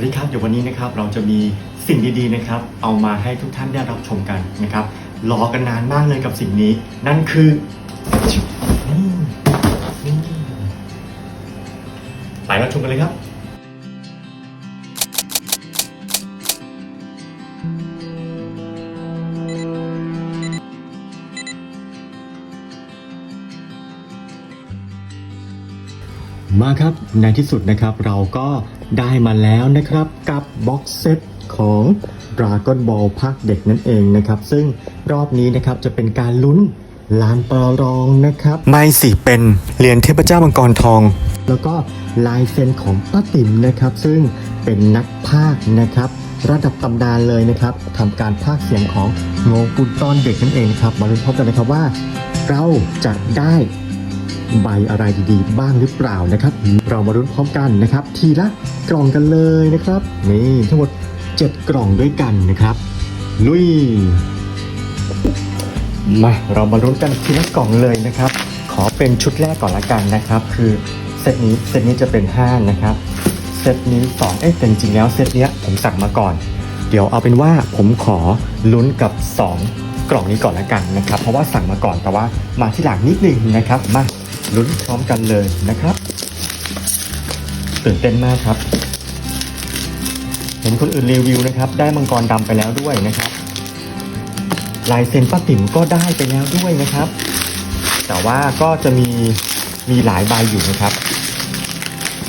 วัสดีครับ เดี๋ยววันนี้นะครับเราจะมีสิ่งดีๆนะครับ เอามาให้ทุกท่านได้รับชมกันนะครับ รอกันนานมากเลยกับสิ่งนี้ นั่นคือไปรับชมกันเลยครับมาครับในที่สุดนะครับเราก็ ได้มาแล้วนะครับกับบ็อกเซตของ Dragon Ball ภาคเด็กนั่นเองนะครับ ซึ่งรอบนี้นะครับจะเป็นการลุ้นลานประลองนะครับ ไม่สิเป็นเหรียญเทพเจ้ามังกรทอง แล้วก็ลายเซ็นของป้าติ๋มนะครับ ซึ่งเป็นนักพากย์นะครับ ระดับตำนานเลยนะครับทำการพากย์เสียงของโงกุลตอนเด็กนั่นเองครับ มาลุ้นพบกันนะครับว่า เราจะได้ ใบอะไรดีๆ บ้างหรือเปล่านะครับ เรามารุ้นพร้อมกันนะครับ ทีละกล่องกันเลยนะครับนี่ทั้งหมด 7 กล่องด้วยกันนะครับ ลุยมาเรามารุ้นกันทีละกล่องเลยนะครับ ขอเป็นชุดแรกก่อนละกันนะครับ คือเซตนี้เซตนี้จะเป็น 5 นะครับเซตนี้2เอ๊ะแต่จริงๆแล้วเซตเนี้ยผมสั่งมาก่อน เดี๋ยวเอาเป็นว่าผมขอลุ้นกับ 2 กล่องนี้ก่อนละกันนะครับ เพราะว่าสั่งมาก่อนแต่ว่ามาที่หลังนิดนึงนะครับมา ลุ้นพร้อมกันเลยนะครับตื่นเต้นมากครับ เห็นคนอื่นรีวิวนะครับ ได้มังกรดำไปแล้วด้วยนะครับลายเซ็นป้าติ๋มก็ได้ไปแล้วด้วยนะครับ แต่ว่าก็จะมีมีหลายใบอยู่นะครับ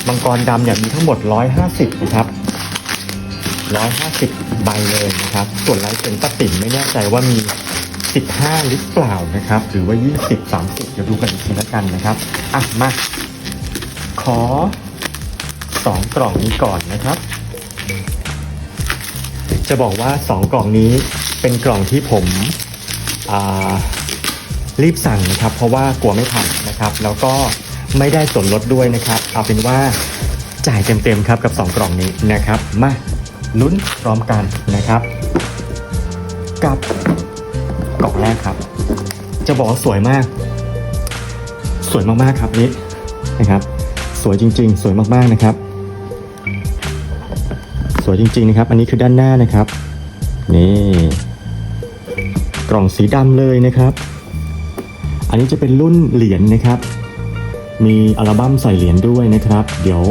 มังกรดำเนี่ยมีทั้งหมด 150 นะครับ 150 ใบเลยนะครับ ส่วนลายเซ็นป้าติ๋มไม่แน่ใจว่ามี 15 หรือเปล่านะครับ หรือว่า 20 30 เดี๋ยวดูกันอีกทีแล้วกันนะครับ อะ มา ขอ 2 กล่องนี้ก่อนนะครับ จะบอกว่า 2 กล่องนี้เป็นกล่องที่ผมรีบสั่งนะครับ เพราะว่ากลัวไม่ทันนะครับ แล้วก็ไม่ได้ส่วนลดด้วยนะครับ เอาเป็นว่าจ่ายเต็มๆครับกับ 2 กล่องนี้นะครับ มาลุ้นพร้อมกันนะครับ กับ กล่องแรกครับ จะบอกว่าสวยมาก สวยมากๆครับนี่นะครับ สวยจริง ๆ สวยมากๆนะครับ สวยจริง ๆ นะครับ อันนี้คือด้านหน้านะครับ นี่กล่องสีดำเลยนะครับ อันนี้จะเป็นรุ่นเหรียญนะครับ มีอัลบั้มใส่เหรียญด้วยนะครับ เดี๋ยว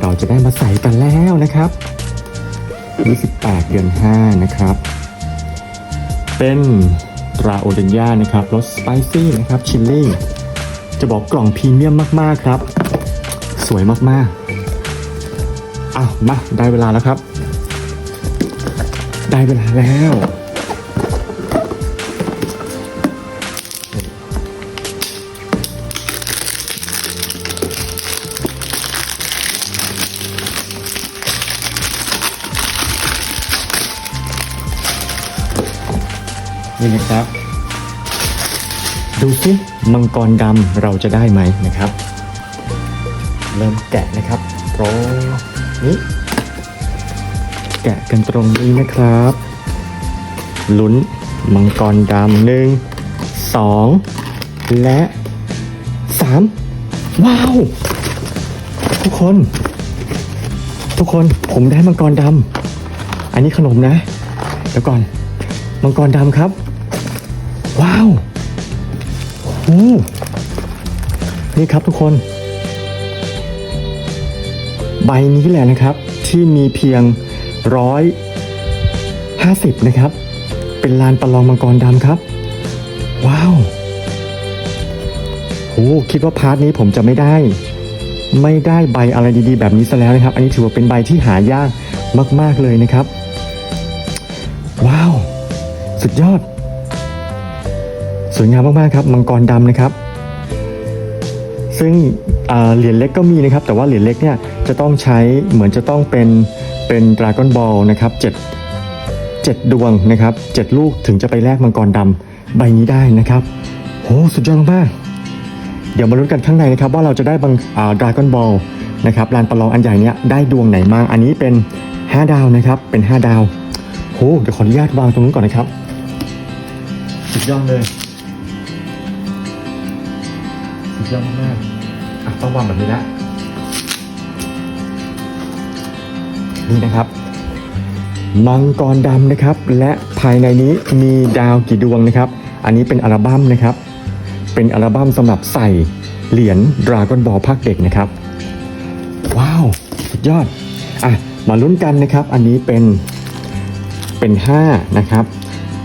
เราจะได้มาใส่กันแล้วนะครับ28เดือน5นะครับ เป็น ตราโอเดนยานะครับรสสไปซี่นะครับชิลลี่จะบอกกล่องพรีเมียมมากๆครับ สวยมากๆอ้าวมาได้เวลาแล้วครับ ได้เวลาแล้ว นี่นะครับ ดูสิมังกรดำเราจะได้ไหมนะครับ เริ่มแกะนะครับตรงนี้แกะกันตรงนี้นะครับลุ้นมังกรดำหนึ่งสองและสามว้าว ทุกคน ทุกคนผมได้มังกรดำอันนี้ขนมนะ เดี๋ยวก่อน มังกรดำครับ ว้าวโอ้นี่ครับทุกคน ใบนี้แหละนะครับ ที่มีเพียงร้อยห้าสิบนะครับ เป็นลานประลองมังกรดำครับ ว้าวโอ้คิดว่าพาร์ทนี้ผมจะไม่ได้ ไม่ได้ใบอะไรดีๆ แบบนี้ซะแล้วนะครับ อันนี้ถือว่าเป็นใบที่หายากมาก ๆเลยนะครับ สุดยอด สวยงามมากๆครับมังกรดำนะครับ ซึ่งเหรียญเล็กก็มีนะครับ แต่ว่าเหรียญเล็กเนี่ยจะต้องใช้เหมือนจะต้องเป็นเป็นดราก้อนบอลนะครับเจ็ดเจ็ดดวงนะครับเจ็ดลูกถึงจะไปแลกมังกรดำใบนี้ได้นะครับโหสุดยอดมากเดี๋ยวมาลุ้นกันข้างในนะครับว่าเราจะได้บังดราก้อนบอลนะครับลานประลองอันใหญ่เนี้ยได้ดวงไหนบ้างอันนี้เป็น 5 ดาวนะครับเป็น 5 ดาวโหเดี๋ยวขออนุญาตวางตรงนู้นก่อนนะครับ สุดยอดเลย สุดยอดมากอะต้องวางแบบนี้ละนี่นะครับ มังกรดำนะครับ และภายในนี้มีดาวกี่ดวงนะครับ อันนี้เป็นอัลบั้มนะครับ เป็นอัลบั้มสำหรับใส่เหรียญดราก้อนบอลภาคเด็กนะครับ ว้าว สุดยอด อะ มาลุ้นกันนะครับ อันนี้เป็นเป็น 5 นะครับ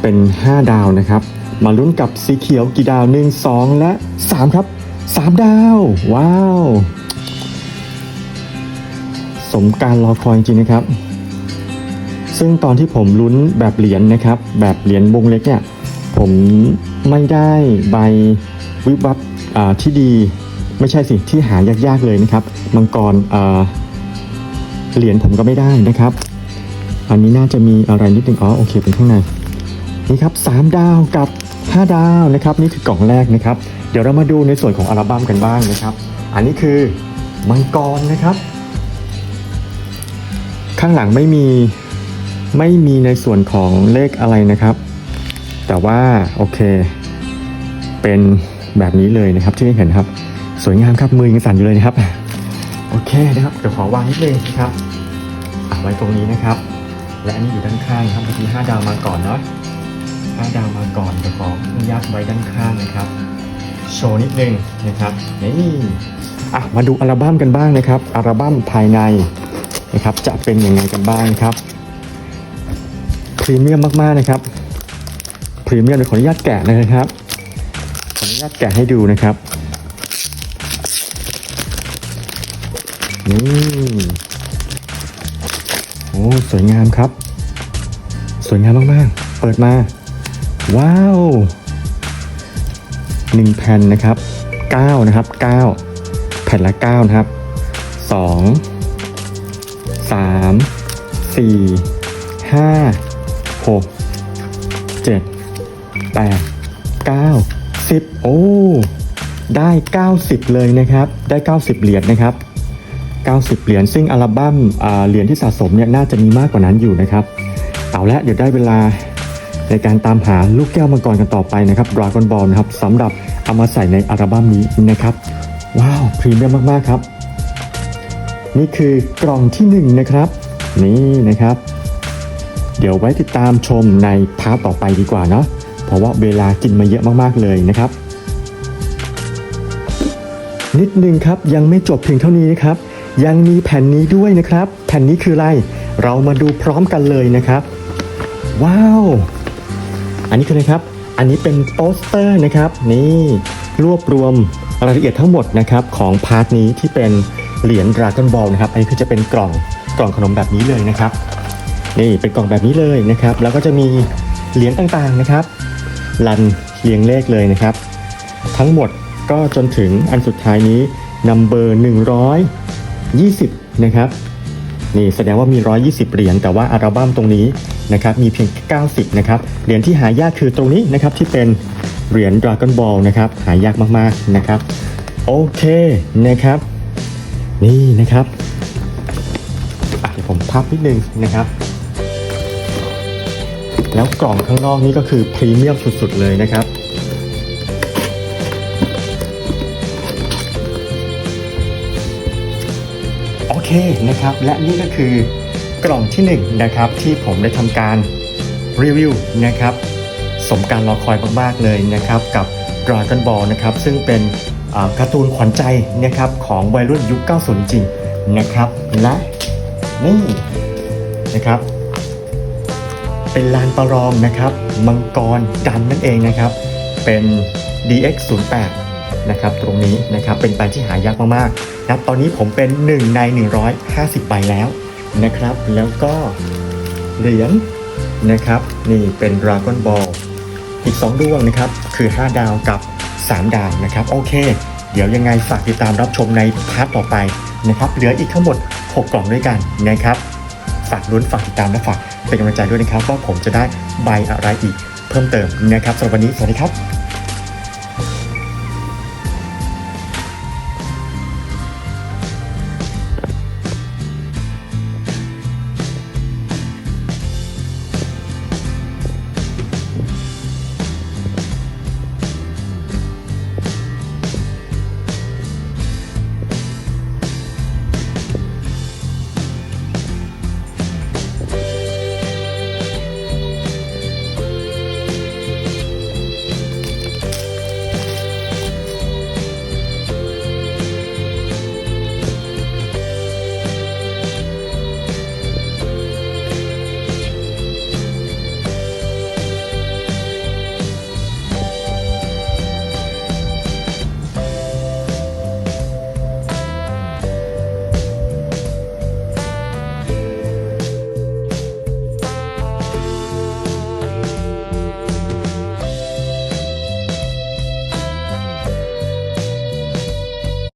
เป็น 5 ดาวนะครับ มาลุ้นกับสีเขียวกี่ดาว 1 2 และ 3 ครับ 3 ดาว ว้าว สมการรอคอยจริงนะครับ ซึ่งตอนที่ผมลุ้นแบบเหรียญนะครับ แบบเหรียญวงเล็กเนี่ยผมไม่ได้ใบวิบวับที่ดีไม่ใช่สิที่หายากๆเลยนะครับ มังกรเหรียญผมก็ไม่ได้นะครับ อันนี้น่าจะมีอะไรนิดนึงอ๋อโอเคเป็นข้างในนี่ครับ 3 ดาวกับ 5 ดาวนะครับนี่คือกล่องแรกนะครับ เดี๋ยวเรามาดูในส่วนของอัลบั้มกันบ้างนะครับ อันนี้คือมังกรนะครับ ข้างหลังไม่มีไม่มีในส่วนของเลขอะไรนะครับ แต่ว่าโอเค เป็นแบบนี้เลยนะครับที่เห็นครับ สวยงามครับมือยังสั่นอยู่เลยนะครับ โอเคนะครับเดี๋ยวขอวางนิดนึงนะครับอะไว้ตรงนี้นะครับ และอันนี้อยู่ด้านข้างครับเมื่อกี้ห้าดาวมาก่อนเนาะห้าดาวมา ดไว้ด้านข้างนะครับ โชว์นิดนึงนะครับนี่อะมาดูอัลบั้มกันบ้างนะครับ อัลบั้มภายในนะครับ จะเป็นยังไงกันบ้างครับพรีเมียมมากๆนะครับพรีเมียมเดี๋ยวขออนุญาตแกะเลยนะครับขออนุญาตแกะให้ดูนะครับนี่โอ้สวยงามครับ สวยงามมากๆ เปิดมา ว้าว หนึ่งแผ่นนะครับเก้านะครับเก้าแผ่นละเก้านะครับสองสามสี่ห้าหกเจ็ดแปดเก้าสิบโอ้ ได้ 90 เลยนะครับ ได้ 90 เหรียญนะครับ 90 เหรียญซึ่งอัลบั้มเหรียญที่สะสมเนี่ยน่าจะมีมากกว่านั้นอยู่นะครับ เอาละเดี๋ยวได้เวลา ในการตามหาลูกแก้วมังกรกันต่อไปนะครับ Dragon Ball นะครับสำหรับเอามาใส่ในอัลบั้มนี้นะครับ ว้าวพรีเมียมมากๆครับ นี่คือกล่องที่หนึ่งนะครับ นี่นะครับ เดี๋ยวไว้ติดตามชมในพาร์ทต่อไปดีกว่าเนาะเพราะว่าเวลากินมาเยอะมากๆเลยนะครับ นิดนึงครับยังไม่จบเพียงเท่านี้นะครับ ยังมีแผ่นนี้ด้วยนะครับ แผ่นนี้คืออะไร เรามาดูพร้อมกันเลยนะครับ ว้าว อันนี้คืออะไรครับ อันนี้เป็นโปสเตอร์นะครับนี่รวบรวมรายละเอียดทั้งหมดนะครับของพาร์ทนี้ที่เป็นเหรียญดราก้อนบอลนะครับอันนี้คือจะเป็นกล่องกล่องขนมแบบนี้เลยนะครับนี่เป็นกล่องแบบนี้เลยนะครับ แล้วก็จะมีเหรียญต่างๆนะครับรันเรียงเลขเลยนะครับ ทั้งหมดก็จนถึงอันสุดท้ายนี้นัมเบอร์120 นะครับ นี่แสดงว่ามี 120 เหรียญแต่ว่าอัลบั้มตรงนี้ นะครับมีเพียง 90 นะครับเหรียญที่หายากคือตรงนี้นะครับที่เป็นเหรียญ Dragon Ball นะครับหายากมากๆนะครับโอเคนะครับ นี่นะครับเดี๋ยวผมพับนิดนึงนะครับ แล้วกล่องข้างนอกนี้ก็คือพรีเมียมสุดๆเลยนะครับโอเคนะครับและนี่ก็คือ กล่องที่1นงนะครับที่ผมได้ทำการรีวิวนะครับสมการรอคอยมากๆเลยนะครับกับ Dragon Ball นะครับซึ่งเป็นการ์ตูนขวัญใจนะครับของวัยรุ่นยุค 90 จริงนะครับและนี่นะครับ เป็นลานประลองนะครับมังกรดำนั่นเองนะครับเป็น DX08 นะครับตรงนี้นะครับเป็นใบที่หายากมากๆนะตอนนี้ผมเป็น 1 ใน 150 ใบแล้ว นะครับ แล้วก็เหรียญนะครับ นี่เป็น Dragon Ball อีก 2 ดวงนะครับ คือ 5 ดาวกับ 3 ดาวนะครับ โอเค เดี๋ยวยังไงฝากติดตามรับชมในพาร์ทต่อไปนะครับเหลืออีกทั้งหมด 6 กล่องด้วยกันนะครับฝากลุ้นฝากติดตามและฝากเป็นกำลังใจด้วยนะครับว่าผมจะได้ใบอะไรอีกเพิ่มเติมนะครับสำหรับวันนี้สวัสดีครับ